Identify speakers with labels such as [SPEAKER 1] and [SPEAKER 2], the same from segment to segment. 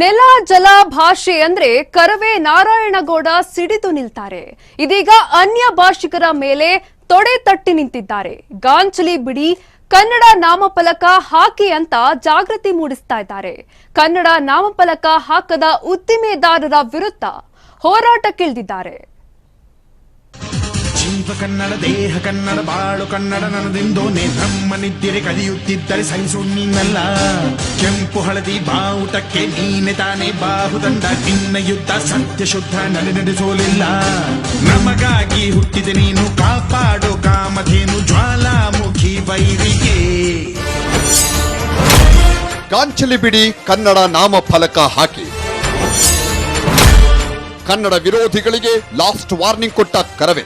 [SPEAKER 1] ನೆಲ ಜಲ ಭಾಷೆ ಅಂದ್ರೆ ಕರವೇ ನಾರಾಯಣಗೌಡ ಸಿಡಿದು ನಿಲ್ತಾರೆ. ಇದೀಗ ಅನ್ಯ ಭಾಷಿಕರ ಮೇಲೆ ತೊಡೆ ತಟ್ಟಿ ನಿಂತಿದ್ದಾರೆ. ಗಾಂಚಲಿ ಬಿಡಿ, ಕನ್ನಡ ನಾಮಫಲಕ ಹಾಕಿ ಅಂತ ಜಾಗೃತಿ ಮೂಡಿಸ್ತಾ ಇದ್ದಾರೆ. ಕನ್ನಡ ನಾಮಫಲಕ ಹಾಕದ ಉದ್ದಿಮೆದಾರರ ವಿರುದ್ಧ ಹೋರಾಟಕ್ಕಿಳಿದಿದ್ದಾರೆ.
[SPEAKER 2] ಜೀವ ಕನ್ನಡ, ದೇಹ ಕನ್ನಡ, ಬಾಳು ಕನ್ನಡ ನನ್ನದೆಂದೋನೆ ನಮ್ಮ ನಿದ್ದರೆ ಕಲಿಯುತ್ತಿದ್ದರೆ ಸಹಿಸು ನೀನಲ್ಲ. ಕೆಂಪು ಹಳದಿ ಬಾವುಟಕ್ಕೆ ನೀನೆ ತಾನೇ ಬಾಹುದಂಡ ನಿನ್ನ ಯುದ್ಧ ಸತ್ಯ ಶುದ್ಧ ನಡೆ ನಡೆಸೋಲಿಲ್ಲ. ನಮಗಾಗಿ ಹುಟ್ಟಿದೆ ನೀನು, ಕಾಪಾಡು ಕಾಮಧೇನು ಜ್ವಾಲಾಮುಖಿ ವೈರಿಗೆ
[SPEAKER 3] ಕಾಂಚಲಿ ಬಿಡಿ, ಕನ್ನಡ ನಾಮ ಫಲಕ ಹಾಕಿ. ಕನ್ನಡ ವಿರೋಧಿಗಳಿಗೆ ಲಾಸ್ಟ್ ವಾರ್ನಿಂಗ್ ಕೊಟ್ಟ ಕರವೇ.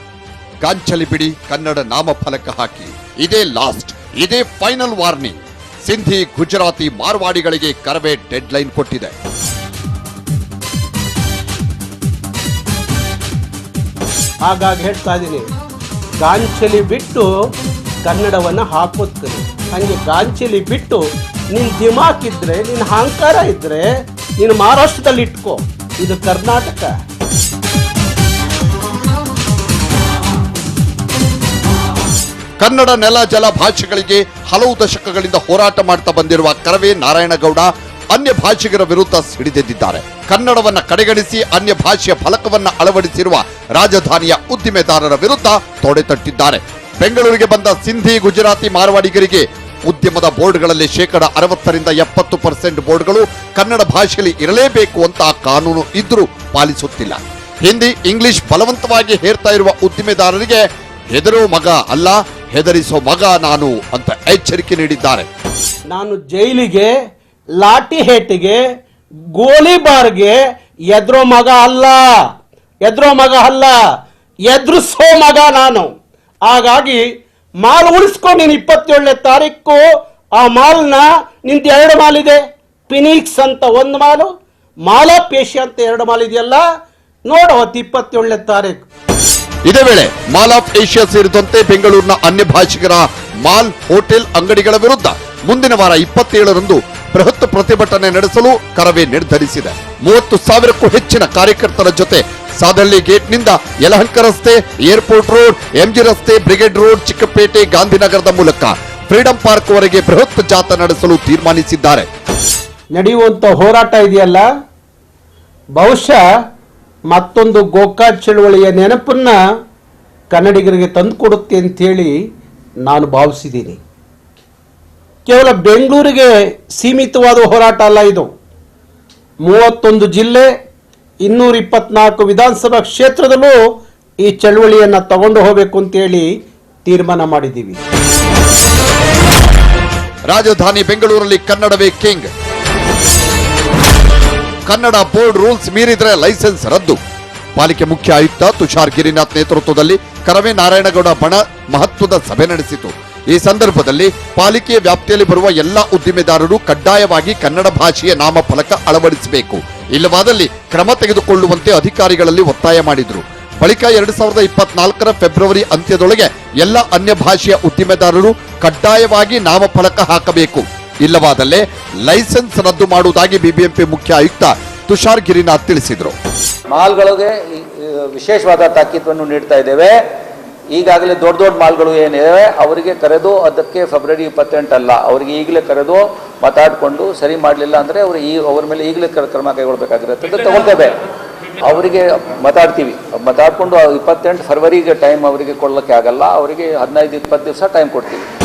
[SPEAKER 3] ಗಾಂಚಲಿ ಬಿಡಿ ಕನ್ನಡ ನಾಮಫಲಕ ಹಾಕಿ. ಇದೇ ಲಾಸ್ಟ್, ಇದೇ ಫೈನಲ್ ವಾರ್ನಿಂಗ್. ಸಿಂಧಿ, ಗುಜರಾತಿ ಮಾರ್ವಾಡಿಗಳಿಗೆ ಕರವೇ ಡೆಡ್ ಲೈನ್ ಕೊಟ್ಟಿದೆ.
[SPEAKER 4] ಹಾಗಾಗಿ ಹೇಳ್ತಾ ಇದ್ದೀನಿ, ಗಾಂಚಲಿ ಬಿಟ್ಟು ಕನ್ನಡವನ್ನು ಹಾಕೋದ್ ಕಲಿ ಹಂಗೆ ಗಾಂಚಲಿ ಬಿಟ್ಟು ನಿನ್ನ ದಿಮಾಕ್ ಇದ್ರೆ ನಿನ್ನ ಅಹಂಕಾರ ಇದ್ರೆ, ನೀನು ಮಹಾರಾಷ್ಟ್ರದಲ್ಲಿ ಇಟ್ಕೋ. ಇದು ಕರ್ನಾಟಕ.
[SPEAKER 3] ಕನ್ನಡ ನೆಲ ಜಲ ಭಾಷೆಗಳಿಗೆ ಹಲವು ದಶಕಗಳಿಂದ ಹೋರಾಟ ಮಾಡ್ತಾ ಬಂದಿರುವ ಕರವೇ ನಾರಾಯಣಗೌಡ ಅನ್ಯ ಭಾಷಿಗರ ವಿರುದ್ಧ ಸಿಡಿದೆದ್ದಿದ್ದಾರೆ. ಕನ್ನಡವನ್ನ ಕಡೆಗಣಿಸಿ ಅನ್ಯ ಭಾಷೆಯ ಫಲಕವನ್ನ ಅಳವಡಿಸಿರುವ ರಾಜಧಾನಿಯ ಉದ್ದಿಮೆದಾರರ ವಿರುದ್ಧ ತೊಡೆತಟ್ಟಿದ್ದಾರೆ ಬೆಂಗಳೂರಿಗೆ ಬಂದ ಸಿಂಧಿ, ಗುಜರಾತಿ, ಮಾರವಾಡಿಗರಿಗೆ ಉದ್ಯಮದ ಬೋರ್ಡ್ಗಳಲ್ಲಿ ಶೇಕಡ ಅರವತ್ತರಿಂದ ಎಪ್ಪತ್ತು ಪರ್ಸೆಂಟ್ ಬೋರ್ಡ್ಗಳು ಕನ್ನಡ ಭಾಷೆಯಲ್ಲಿ ಇರಲೇಬೇಕು ಅಂತ ಕಾನೂನು ಇದ್ರೂ ಪಾಲಿಸುತ್ತಿಲ್ಲ. ಹಿಂದಿ, ಇಂಗ್ಲಿಷ್ ಬಲವಂತವಾಗಿ ಹೇರ್ತಾ ಇರುವ ಉದ್ದಿಮೆದಾರರಿಗೆ ಹೆದರೋ ಮಗ ಅಲ್ಲ ಹೆದರಿಸೋ ಮಗ ನಾನು ಅಂತ ಎಚ್ಚರಿಕೆ ನೀಡಿದ್ದಾರೆ
[SPEAKER 4] ನಾನು ಜೈಲಿಗೆ, ಲಾಠಿ ಹೇಟಿಗೆ ಗೋಲಿಬಾರ್ಗೆ ಎದ್ರೋ ಮಗ ಅಲ್ಲ. ಎದ್ರೋ ಮಗ ಅಲ್ಲ. ಎದುರಿಸೋ ಮಗ ನಾನು. ಹಾಗಾಗಿ ಮಾಲ್ ಉಳಿಸ್ಕೊ ನೀನು ಇಪ್ಪತ್ತೇಳನೇ ತಾರೀಕು ಆ ಮಾಲ್ನ ನಿಂದು ಎರಡು ಮಾಲ್ ಇದೆ. ಪಿನಿಕ್ಸ್ ಅಂತ ಒಂದು ಮಾಲು ಮಾಲಾ ಪೇಶಿ ಅಂತ ಎರಡು ಮಾಲ್ ಇದೆಯಲ್ಲ. ನೋಡು ಅವತ್ತು ಇಪ್ಪತ್ತೇಳನೇ ತಾರೀಕು.
[SPEAKER 3] ಇದೇ ವೇಳೆ ಮಾಲ್ ಆಫ್ ಏಷ್ಯಾ ಸೇರಿದಂತೆ ಬೆಂಗಳೂರಿನ ಅನ್ಯ ಭಾಷಿಕರ ಮಾಲ್ ಹೋಟೆಲ್ ಅಂಗಡಿಗಳ ವಿರುದ್ಧ ಮುಂದಿನ ವಾರ ಇಪ್ಪತ್ತೇಳರಂದು ಬೃಹತ್ ಪ್ರತಿಭಟನೆ ನಡೆಸಲು ಕರವೇ ನಿರ್ಧರಿಸಿದೆ. ಮೂವತ್ತು ಸಾವಿರಕ್ಕೂ ಹೆಚ್ಚಿನ ಕಾರ್ಯಕರ್ತರ ಜೊತೆ ಸಾದಳ್ಳಿ ಗೇಟ್ನಿಂದ ಯಲಹಂಕ ರಸ್ತೆ, ಏರ್ಪೋರ್ಟ್ ರೋಡ್, ಎಂಜಿ ರಸ್ತೆ, ಬ್ರಿಗೇಡ್ ರೋಡ್, ಚಿಕ್ಕಪೇಟೆ, ಗಾಂಧಿನಗರದ ಮೂಲಕ ಫ್ರೀಡಂ ಪಾರ್ಕ್ ವರೆಗೆ ಬೃಹತ್ ಜಾಥಾ ನಡೆಸಲು ತೀರ್ಮಾನಿಸಿದ್ದಾರೆ.
[SPEAKER 4] ನಡೆಯುವಂತ ಹೋರಾಟ ಇದೆಯಲ್ಲ? ಬಹುಶಃ ಮತ್ತೊಂದು ಗೋಕಾಕ್ ಚಳುವಳಿಯ ನೆನಪನ್ನು ಕನ್ನಡಿಗರಿಗೆ ತಂದುಕೊಡುತ್ತೆ ಅಂಥೇಳಿ ನಾನು ಭಾವಿಸಿದ್ದೀನಿ. ಕೇವಲ ಬೆಂಗಳೂರಿಗೆ ಸೀಮಿತವಾದ ಹೋರಾಟ ಅಲ್ಲ ಇದು. ಮೂವತ್ತೊಂದು ಜಿಲ್ಲೆ ಇನ್ನೂರ ಇಪ್ಪತ್ನಾಲ್ಕು ವಿಧಾನಸಭಾ ಕ್ಷೇತ್ರದಲ್ಲೂ ಈ ಚಳುವಳಿಯನ್ನು ತಗೊಂಡು ಹೋಗಬೇಕು ಅಂತೇಳಿ ತೀರ್ಮಾನ ಮಾಡಿದ್ದೀವಿ.
[SPEAKER 3] ರಾಜಧಾನಿ ಬೆಂಗಳೂರಲ್ಲಿ ಕನ್ನಡವೇ ಕಿಂಗ್. ಕನ್ನಡ ಬೋರ್ಡ್ ರೂಲ್ಸ್ ಮೀರಿದ್ರೆ ಲೈಸೆನ್ಸ್ ರದ್ದು. ಪಾಲಿಕೆ ಮುಖ್ಯ ಆಯುಕ್ತ ತುಷಾರ್ ಗಿರಿನಾಥ್ ನೇತೃತ್ವದಲ್ಲಿ ಕರವೇ ನಾರಾಯಣಗೌಡ ಬಣ ಮಹತ್ವದ ಸಭೆ ನಡೆಸಿತು. ಈ ಸಂದರ್ಭದಲ್ಲಿ ಪಾಲಿಕೆಯ ವ್ಯಾಪ್ತಿಯಲ್ಲಿ ಬರುವ ಎಲ್ಲಾ ಉದ್ದಿಮೆದಾರರು ಕಡ್ಡಾಯವಾಗಿ ಕನ್ನಡ ಭಾಷೆಯ ನಾಮಫಲಕ ಅಳವಡಿಸಬೇಕು. ಇಲ್ಲವಾದಲ್ಲಿ ಕ್ರಮ ತೆಗೆದುಕೊಳ್ಳುವಂತೆ ಅಧಿಕಾರಿಗಳಲ್ಲಿ ಒತ್ತಾಯ ಮಾಡಿದರು. ಬಳಿಕ ಎರಡು ಸಾವಿರದ ಇಪ್ಪತ್ನಾಲ್ಕರ ಫೆಬ್ರವರಿ ಅಂತ್ಯದೊಳಗೆ ಎಲ್ಲ ಅನ್ಯ ಭಾಷೆಯ ಉದ್ದಿಮೆದಾರರು ಕಡ್ಡಾಯವಾಗಿ ನಾಮಫಲಕ ಹಾಕಬೇಕು. ಇಲ್ಲವಾದಲ್ಲಿ ಲೈಸೆನ್ಸ್ ರದ್ದು ಮಾಡುವುದಾಗಿ ಬಿಬಿಎಂಪಿ ಮುಖ್ಯ ಆಯುಕ್ತ ತುಷಾರ್ ಗಿರಿನಾಥ್ ತಿಳಿಸಿದರು.
[SPEAKER 5] ಮಾಲ್ಗಳಿಗೆ ವಿಶೇಷವಾದ ತಾಕೀತವನ್ನು ನೀಡ್ತಾ ಇದ್ದೇವೆ. ಈಗಾಗಲೇ ದೊಡ್ಡ ದೊಡ್ಡ ಮಾಲ್ಗಳು ಏನಿವೆ, ಅವರಿಗೆ ಕರೆದು ಅದಕ್ಕೆ ಫೆಬ್ರವರಿ ಇಪ್ಪತ್ತೆಂಟಲ್ಲ ಅವರಿಗೆ ಈಗಲೇ ಕರೆದು ಮಾತಾಡಿಕೊಂಡು ಸರಿ ಮಾಡಲಿಲ್ಲ ಅಂದರೆ ಅವರು ಈ, ಅವ್ರ ಮೇಲೆ ಈಗಲೇ ಕ್ರ- ಕ್ರಮ ಕೈಗೊಳ್ಬೇಕಾಗಿರುತ್ತೆ ಅದು ತಗೊಳ್ತೇವೆ. ಅವರಿಗೆ ಮಾತಾಡ್ತೀವಿ. ಮಾತಾಡಿಕೊಂಡು ಇಪ್ಪತ್ತೆಂಟು ಫೆಬ್ರವರಿಗೆ ಟೈಮ್ ಅವರಿಗೆ ಕೊಡಲಿಕ್ಕೆ ಆಗಲ್ಲ, ಅವರಿಗೆ ಹದಿನೈದು, ಇಪ್ಪತ್ತು ದಿವಸ ಟೈಮ್ ಕೊಡ್ತೀವಿ.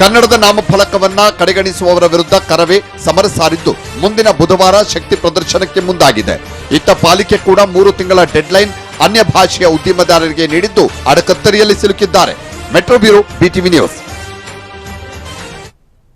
[SPEAKER 3] ಕನ್ನಡದ ನಾಮಫಲಕವನ್ನ ಕಡೆಗಣಿಸುವವರ ವಿರುದ್ಧ ಕರವೇ ಸಮರ ಸಾರಿದ್ದು ಮುಂದಿನ ಬುಧವಾರ ಶಕ್ತಿ ಪ್ರದರ್ಶನಕ್ಕೆ ಮುಂದಾಗಿದೆ. ಇತ್ತ ಪಾಲಿಕೆ ಕೂಡ ಮೂರು ತಿಂಗಳ ಡೆಡ್ಲೈನ್ ಅನ್ಯ ಭಾಷೆಯ ಉದ್ಯಮದಾರರಿಗೆ ನೀಡಿದ್ದು ಅಡಕತ್ತರಿಯಲ್ಲಿ ಸಿಲುಕಿದ್ದಾರೆ. Metro bureau BTV news